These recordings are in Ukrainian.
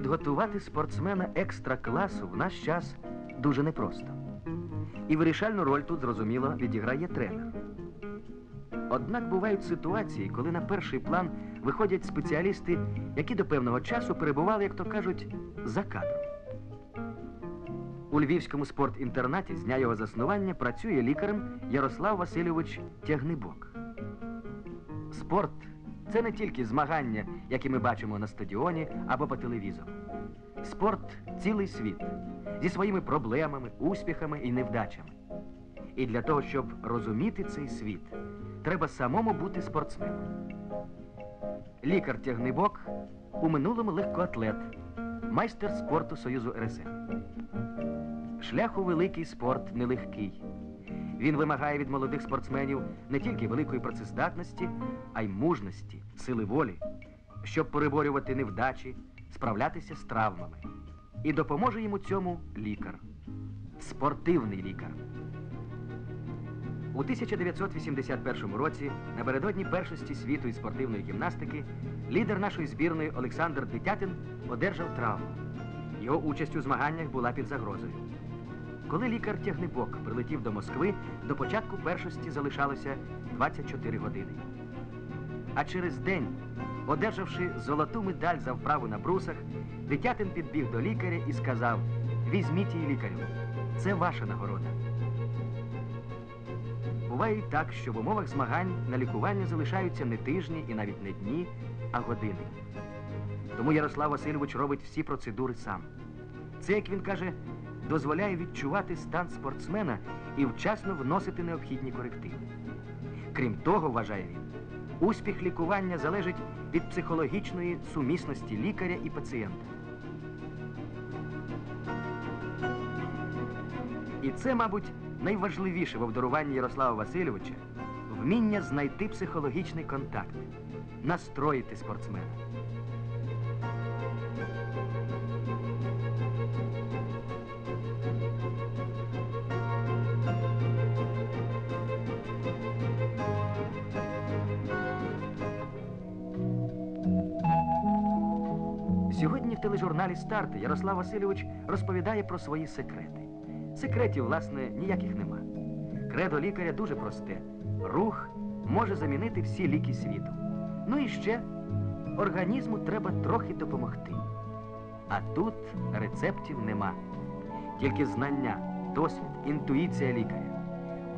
Підготувати спортсмена екстра класу в наш час дуже непросто. І вирішальну роль тут, зрозуміло, відіграє тренер. Однак бувають ситуації, коли на перший план виходять спеціалісти, які до певного часу перебували, як то кажуть, за кадром. У Львівському спортінтернаті з дня його заснування працює лікарем Ярослав Васильович Тягнибок. Спорт це не тільки змагання, які ми бачимо на стадіоні або по телевізору. Спорт цілий світ зі своїми проблемами, успіхами і невдачами. І для того, щоб розуміти цей світ, треба самому бути спортсменом. Лікар Тягнибок у минулому легкоатлет, майстер спорту Союзу РСМ. Шлях у великий спорт нелегкий. Він вимагає від молодих спортсменів не тільки великої працездатності, а й мужності, сили волі, щоб переборювати невдачі, справлятися з травмами. І допоможе йому цьому лікар, спортивний лікар. У 1981 році, напередодні першості світу із спортивної гімнастики, лідер нашої збірної Олександр Дитятин одержав травму. Його участь у змаганнях була під загрозою. Коли лікар Тягнибок прилетів до Москви, до початку першості залишалося 24 години. А через день, одержавши золоту медаль за вправу на брусах, Дитятин підбіг до лікаря і сказав: Візьміть її лікарю, це ваша нагорода. Буває і так, що в умовах змагань на лікування залишаються не тижні і навіть не дні, а години. Тому Ярослав Васильович робить всі процедури сам. Це, як він каже, дозволяє відчувати стан спортсмена і вчасно вносити необхідні корективи. Крім того, вважає він, успіх лікування залежить від психологічної сумісності лікаря і пацієнта. І це, мабуть, найважливіше в обдаруванні Ярослава Васильовича вміння знайти психологічний контакт, настроїти спортсмена. Сьогодні в тележурналі Старти Ярослав Васильович розповідає про свої секрети. Секретів, власне, ніяких нема. Кредо лікаря дуже просте. Рух може замінити всі ліки світу. Ну і ще організму треба трохи допомогти. А тут рецептів нема. Тільки знання, досвід, інтуїція лікаря.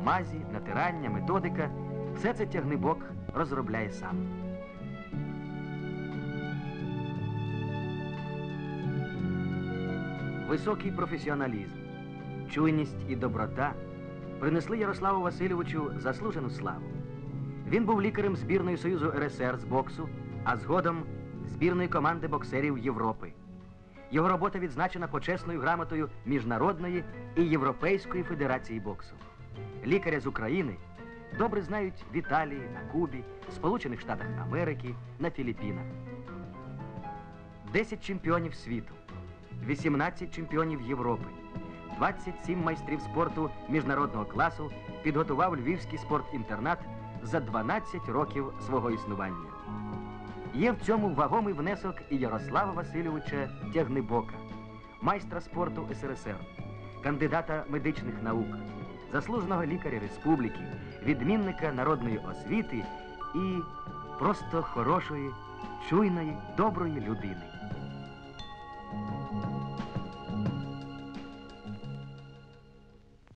Мазі, натирання, методика все це тягнибок розробляє сам. Високий професіоналізм, чуйність і доброта принесли Ярославу Васильовичу заслужену славу. Він був лікарем збірної Союзу РСР з боксу, а згодом збірної команди боксерів Європи. Його робота відзначена почесною грамотою Міжнародної і Європейської федерації боксу. Лікаря з України добре знають в Італії, на Кубі, Сполучених Штатах Америки, на Філіппінах. 10 чемпіонів світу, 18 чемпіонів Європи, 27 майстрів спорту міжнародного класу підготував Львівський спортінтернат за 12 років свого існування. Є в цьому вагомий внесок і Ярослава Васильовича Тягнибока, майстра спорту СРСР, кандидата медичних наук, заслуженого лікаря республіки, відмінника народної освіти і просто хорошої, чуйної, доброї людини.